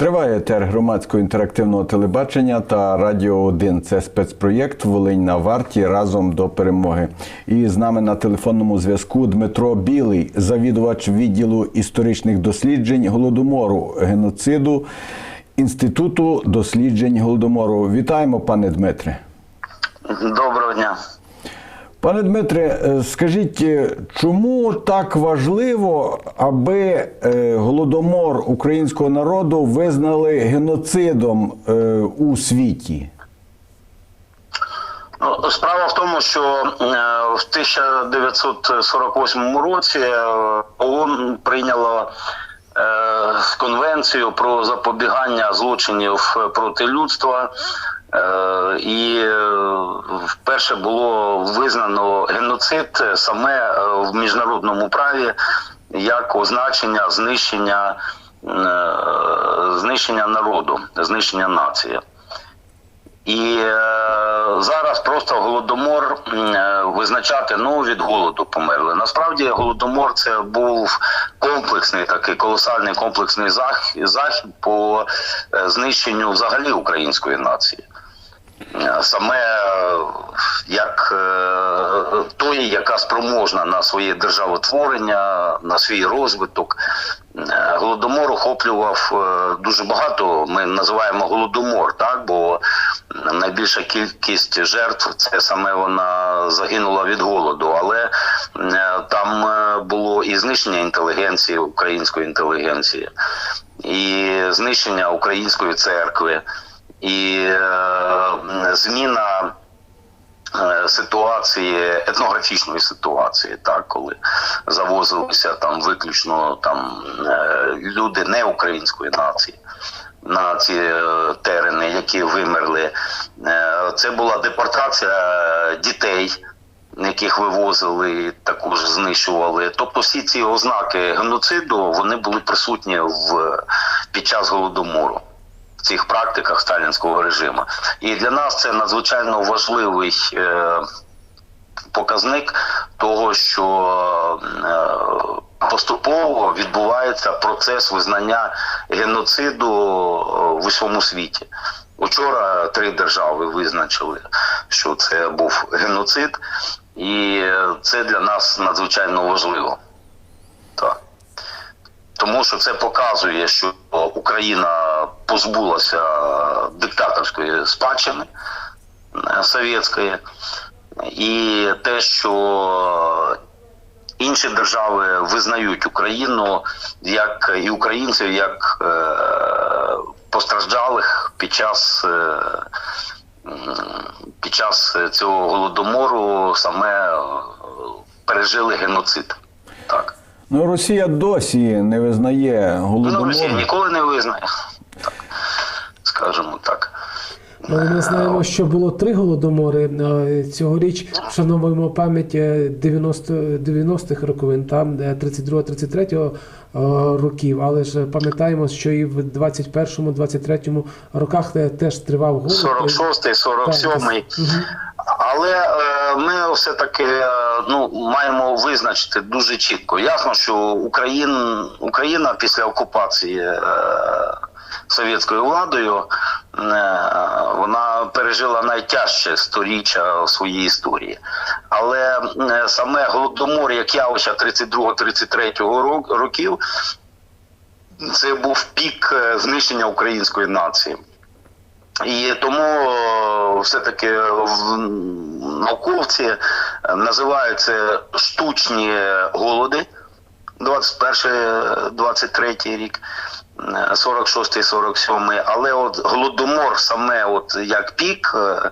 Триває етер громадського інтерактивного телебачення та Радіо 1. Це спецпроєкт Волинь на варті разом до перемоги. І з нами на телефонному зв'язку Дмитро Білий, завідувач відділу історичних досліджень голодомору, геноциду Інституту досліджень голодомору. Вітаємо, пане Дмитре. Доброго дня. Пане Дмитре, е, скажіть, е, чому так важливо, аби е, голодомор українського народу визнали геноцидом у світі? Ну, справа в тому, що в 1948 році ООН прийняло е, конвенцію про запобігання злочинів проти людства. Е, І е, вперше було визнано геноцид саме е, в міжнародному праві як означення знищення, знищення народу, знищення нації. І зараз просто голодомор визначати ну від голоду померли. Насправді голодомор це був комплексний такий колосальний комплексний захід по знищенню взагалі української нації. Саме е, як е, тої, яка спроможна на своє державотворення, на свій розвиток. Е, Голодомор охоплював дуже багато. Ми називаємо голодомор, так бо найбільша кількість жертв це саме вона загинула від голоду. Але там було і знищення інтелігенції, української інтелігенції, і знищення української церкви, і е, зміна е, ситуації, етнографічної ситуації, так, коли завозилися там виключно там е, люди не української нації. На ці терени, які вимерли, це була депортація дітей, яких вивозили, також знищували. Тобто всі ці ознаки геноциду вони були присутні в під час голодомору в цих практиках сталінського режиму. І для нас це надзвичайно важливий е, показник того, що е, поступово відбувається процес визнання геноциду е, в усьому світі. Учора три держави визначили, що це був геноцид, і це для нас надзвичайно важливо. Так. Тому що це показує, що Україна позбулася диктаторської спадщини е, совєтської, і те, що інші держави визнають Україну як і українців як е, постраждалих під час. Е, під час цього голодомору саме е, пережили геноцид. Так. Ну, Росія досі не визнає Ну. Росія ніколи не визнає. Скажімо так. Але ми знаємо, що було три голодомори. Е, Цьогоріч вшановуємо пам'ять е, 90 90-х роковин, там 32-33 років. Але ж пам'ятаємо, що і в 21-23 роках е, теж тривав голод. 46-й, 47-й. Але е, ми все-таки е, ну, маємо визначити дуже чітко. Ясно, що Україн, Україна після окупації е, совєтською владою е, вона пережила найтяжче сторіччя в своїй історії. Але е, саме голодомор, як явище 32-33 років, це був пік е, знищення української нації. І тому все-таки науковці називають це штучні голоди 21-23 рік, 46-47, але от голодомор саме от як пік, е,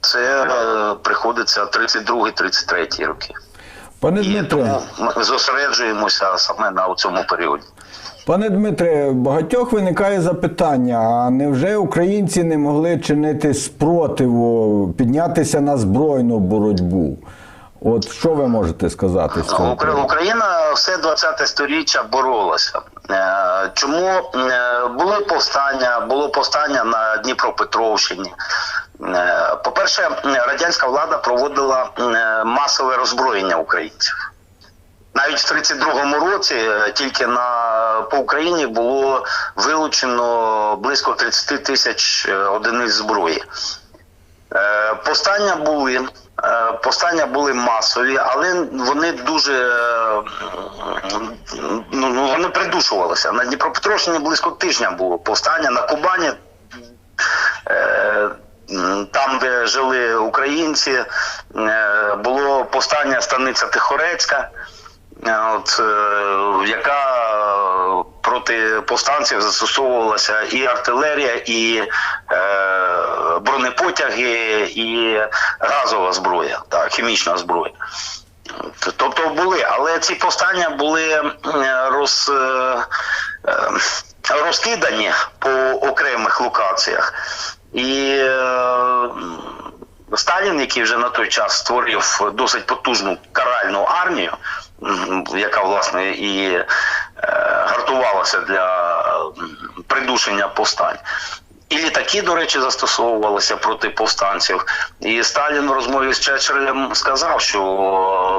це е, приходиться 32-33 роки. Пане Дмитре, ми зосереджуємося саме на цьому періоді. пане Дмитре, багатьох виникає запитання: а невже українці не могли чинити спротиву, піднятися на збройну боротьбу? От що ви можете сказати з цього? Україна все 20 сторіччя боролася. Е, Чому Е, були повстання? Було повстання на Дніпропетровщині. Е, По-перше, радянська влада проводила масове роззброєння українців. Навіть в 32-му році тільки на по Україні було вилучено близько 30 тисяч одиниць зброї. Повстання були, повстання були масові, але вони дуже е, ну, ну, вони придушувалися. На Дніпропетровщині близько тижня було повстання, на Кубані е, там, де жили українці, е, було повстання станиця Тихорецька, е, от, е, яка е, проти повстанців застосовувалася і артилерія, і е, бронепотяги, і газова зброя, так, хімічна зброя. Тобто були, але ці повстання були роз, е, е, розкидані по окремих локаціях. І е, Сталін, який вже на той час створив досить потужну каральну армію, яка власне і гартувалася для придушення повстань. І літаки, до речі, застосовувалися проти повстанців. І Сталін в розмові з Чечерлем сказав, що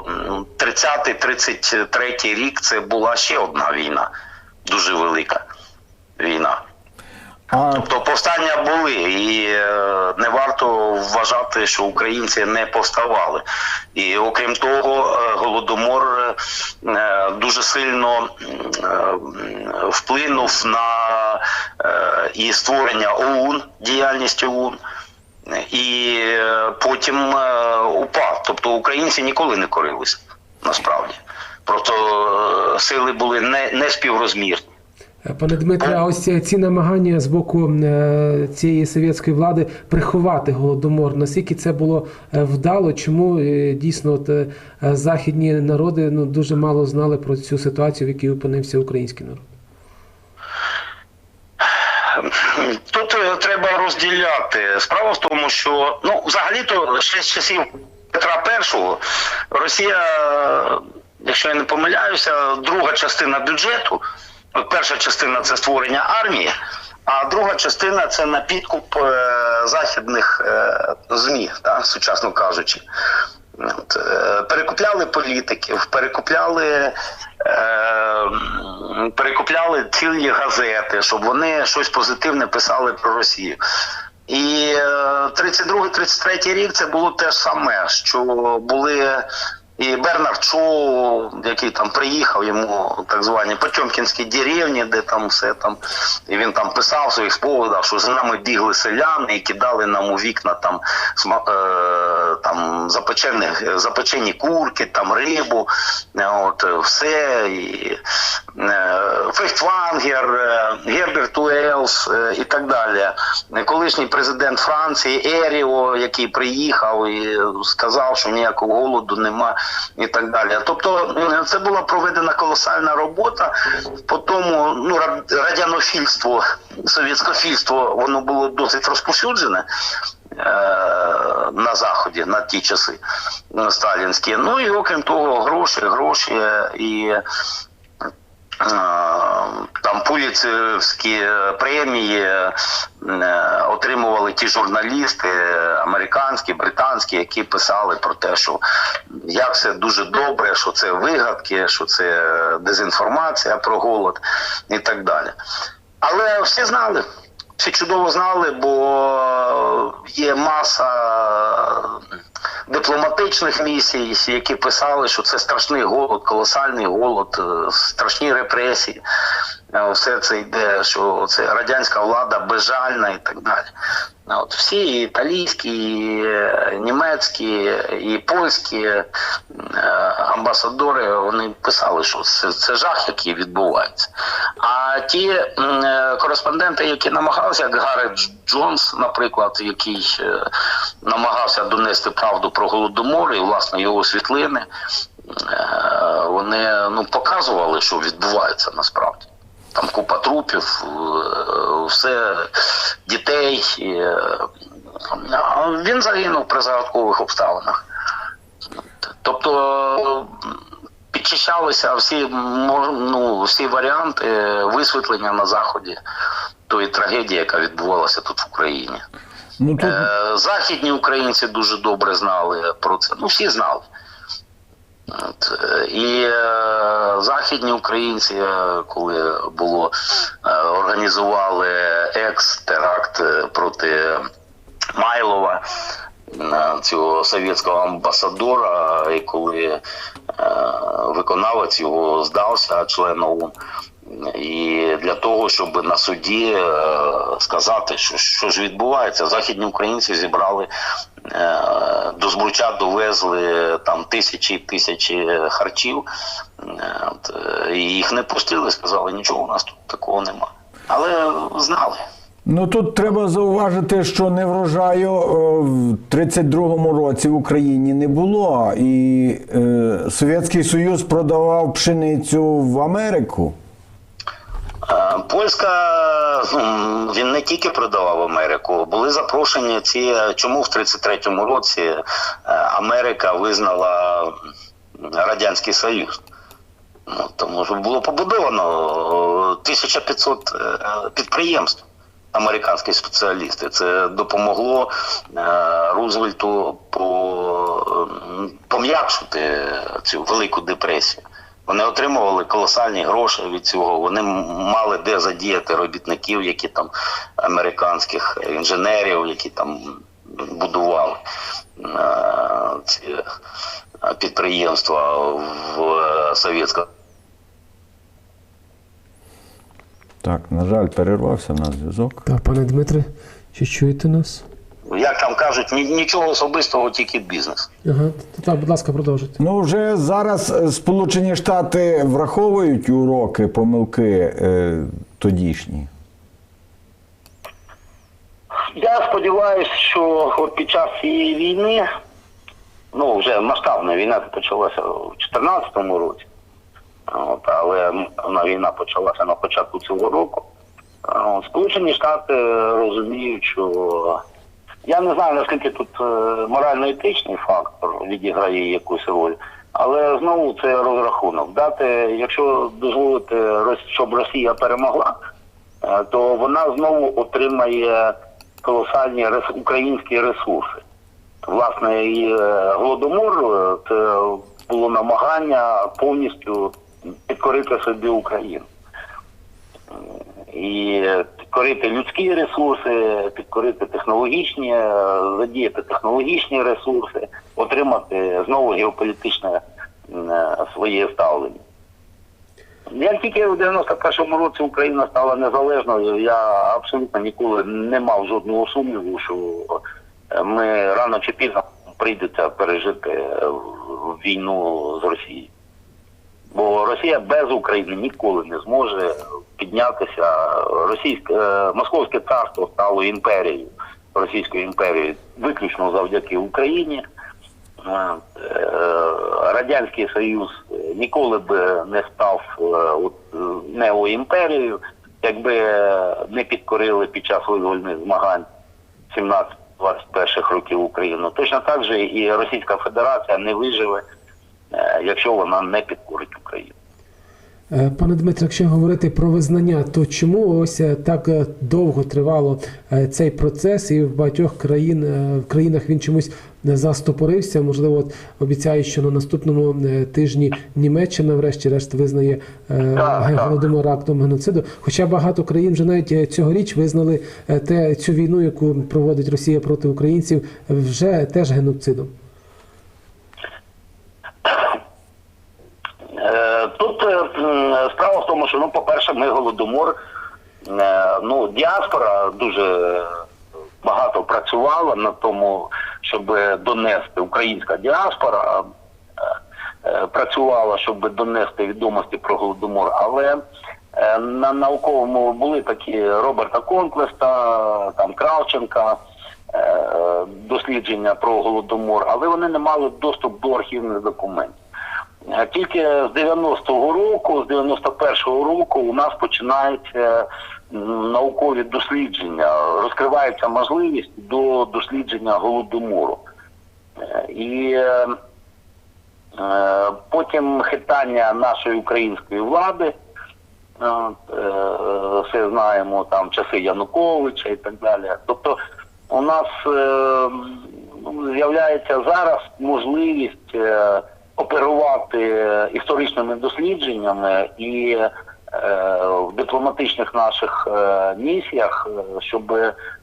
м, 30-33 рік це була ще одна війна, дуже велика війна. Тобто повстання були, і е, не варто вважати, що українці не повставали. І окрім того, е, голодомор е, дуже сильно вплинув на і створення ОУН, діяльність ОУН. І потім упав. Тобто українці ніколи не корилися, насправді. Просто сили були не, не співрозмірні. Пане Дмитре, а ось ці намагання з боку е, цієї совєтської влади приховати голодомор, наскільки це було е, вдало? Чому е, дійсно от, західні народи ну дуже мало знали про цю ситуацію, в якій опинився український народ? Тут треба розділяти. Справа в тому, що ну взагалі-то ще з часів Петра І Росія, якщо я не помиляюся, друга частина бюджету. Перша частина це створення армії, а друга частина це на підкуп е, західних е, змі, так, сучасно кажучи. От, е, перекупляли політиків, перекупляли, е, перекупляли цілі газети, щоб вони щось позитивне писали про Росію. І е, 32-33 рік це було те ж саме, що були і Бернард Шоу, який там приїхав, йому так звані Потьомкінські деревні, де там все там, і він там писав своїх спогадах, що за нами бігли селяни і кидали нам у вікна там, е, там запечені, курки, там рибу, е, от е, все. І, е, Фейхтвангер, е, Герберт Уелс е, і так далі. Колишній президент Франції Еріо, який приїхав і сказав, що ніякого голоду нема, і так далі. Тобто це була проведена колосальна робота. По тому ну, радянофільство, совєтськофільство, воно було досить розповсюджене. е, На заході на ті часи е, сталінські. Ну і окрім того, гроші, гроші і Е, там пуліцерівські премії е, отримували ті журналісти американські, британські, які писали про те, що як все дуже добре, що це вигадки, що це дезінформація про голод і так далі. Але всі знали, всі чудово знали, бо є маса дипломатичних місій, які писали, що це страшний голод, колосальний голод, е, страшні репресії. Е, Все це йде, що це радянська влада безжальна і так далі. От всі і італійські, і е, німецькі, і польські е, амбасадори вони писали, що це, це жах, який відбувається. А ті кореспонденти, які намагалися, як Гаррет Джонс, наприклад, який намагався донести правду про голодомор і власне його світлини, вони ну показували, що відбувається насправді. Там купа трупів, е, все дітей. е, Він загинув при загадкових обставинах. Тобто підчищалися всі, ну, всі варіанти висвітлення на заході тої трагедії, яка відбувалася тут в Україні. ну тут Е, Західні українці дуже добре знали про це. Ну, всі знали. От, і е, західні українці, е, коли було е, організували екс-теракт е, проти Майлова, е, цього совєтського амбасадора, і коли е, виконавець його здався, член ОУН. І для того, щоб на суді сказати, що, що ж відбувається, західні українці зібрали до Збруча довезли там тисячі тисячі харчів. Е, от, е, і їх не пустили, сказали, нічого у нас тут такого нема. Але знали. Ну тут треба зауважити, що не врожаю е, в 32-му році в Україні не було, і е, Совєтський Союз продавав пшеницю в Америку. Е, Польська він не тільки продавав Америку, були запрошені ці. Чому в 33-му році е, Америка визнала Радянський Союз? Ну, тому що було побудовано е, 1500 е, підприємств. Американські спеціалісти це допомогло е, Рузвельту пом'якшити цю велику депресію. Вони отримували колосальні гроші від цього. Вони мали де задіяти робітників, які там американських інженерів, які там будували е, ці е, підприємства в е, совєтському. Так, на жаль, перервався на зв'язок. Так, пане Дмитре, чи чуєте нас? Як там кажуть, нічого особистого, тільки бізнес. Ага, так, будь ласка, продовжуйте. Ну, вже зараз е, Сполучені Штати враховують уроки, помилки е, тодішні. Я сподіваюся, що от під час цієї війни, ну вже масштабна війна почалася у 2014 році, от, але масштабна війна почалася на початку цього року. Сполучені Штати розуміють, що я не знаю наскільки тут е, морально-етичний фактор відіграє якусь роль, але знову це розрахунок. Дати, якщо дозволити, щоб Росія перемогла, е, то вона знову отримає колосальні українські ресурси. Власне, і е, голодомор це було намагання повністю підкорити собі Україну. І підкорити людські ресурси, підкорити технологічні, е, задіяти технологічні ресурси, отримати знову геополітичне е, своє ставлення. Як тільки в 91-му році Україна стала незалежною, я абсолютно ніколи не мав жодного сумніву, що е, ми рано чи пізно прийдеться пережити війну з Росією. Бо Росія без України ніколи не зможе піднятися. Російське Московське царство стало імперією, Російською імперією, виключно завдяки Україні. Е, Радянський Союз ніколи б не став е, неоімперією, якби не підкорили під час визвольних змагань 17-21 років Україну. Точно так же і Російська Федерація не виживе, якщо вона не підкорить Україну. Е, Пане Дмитре, якщо говорити про визнання, то чому ось е, так е, довго тривало е, цей процес, і в багатьох країн е, в країнах він чомусь не застопорився? Можливо, от обіцяють, що на наступному е, тижні Німеччина, врешті-решт, визнає е, голодомор актом геноциду. Хоча багато країн вже навіть е, цьогоріч визнали е, те цю війну, яку проводить Росія проти українців, вже теж геноцидом. Е, Тут е, справа в тому, що ну, по-перше, ми голодомор. е, Ну, діаспора дуже багато працювала на тому, щоб донести українська діаспора е, працювала, щоб донести відомості про голодомор. Але на науковому були такі Роберта Конквеста, там Кравченка. Дослідження про голодомор, але вони не мали доступ до архівних документів. Тільки з 90-го року, з 91-го року у нас починаються наукові дослідження, розкривається можливість до дослідження голодомору. Е, І е, потім хитання нашої української влади, е, все знаємо, там часи Януковича і так далі. Тобто у нас з'являється зараз можливість оперувати історичними дослідженнями і е, в дипломатичних наших е, місіях, е, щоб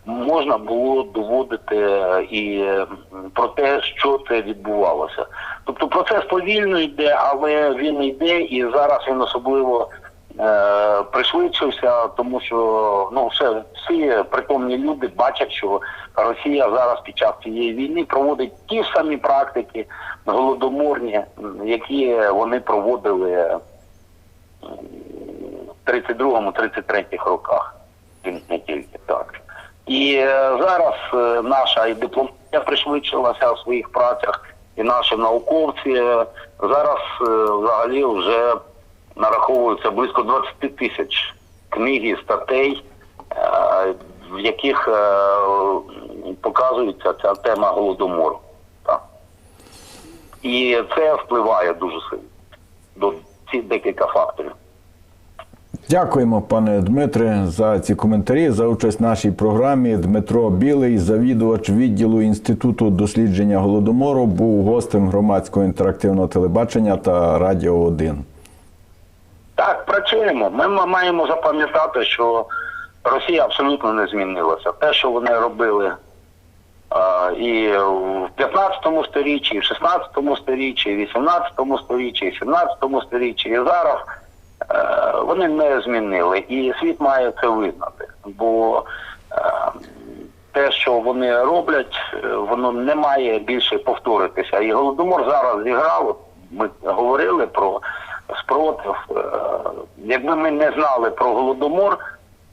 можна було доводити е, і про те, що це відбувалося. Тобто процес повільно йде, але він йде, і зараз він особливо е, пришвидшився, тому що ну все всі притомні люди бачать, що Росія зараз під час цієї війни проводить ті самі практики голодоморні, які вони проводили в 32-33 роках. Не тільки так. І е, зараз е, наша і дипломатія пришвидшилася в своїх працях, і наші науковці е, зараз е, взагалі вже нараховується близько 20 тисяч книг і статей, е, в яких е, показується ця тема голодомору. І це впливає дуже сильно до цих декілька факторів. Дякуємо, пане Дмитре, за ці коментарі, за участь в нашій програмі. Дмитро Білий, завідувач відділу Інституту дослідження голодомору, був гостем громадського інтерактивного телебачення та Радіо 1. Так, працюємо. Ми маємо запам'ятати, що Росія абсолютно не змінилася. Те, що вони робили а, і в 15 сторіччі, і в 16 сторіччі, і в 18 сторіччі, і в 17 сторіччі, і зараз е, вони не змінили. І світ має це визнати. Бо е, те, що вони роблять, е, воно не має більше повторитися. І голодомор зараз зіграв. Ми говорили про спротив. Е, Якби ми не знали про голодомор,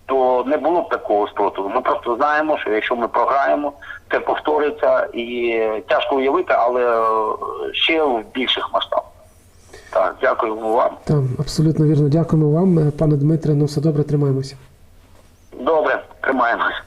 то не було б такого спротиву. Ми просто знаємо, що якщо ми програємо, це повториться і тяжко уявити, але е, ще в більших масштабах. Так, дякую вам. Так, абсолютно вірно. Дякуємо вам, е, пане Дмитре. Ну все добре, тримаємося. Добре, тримаємось.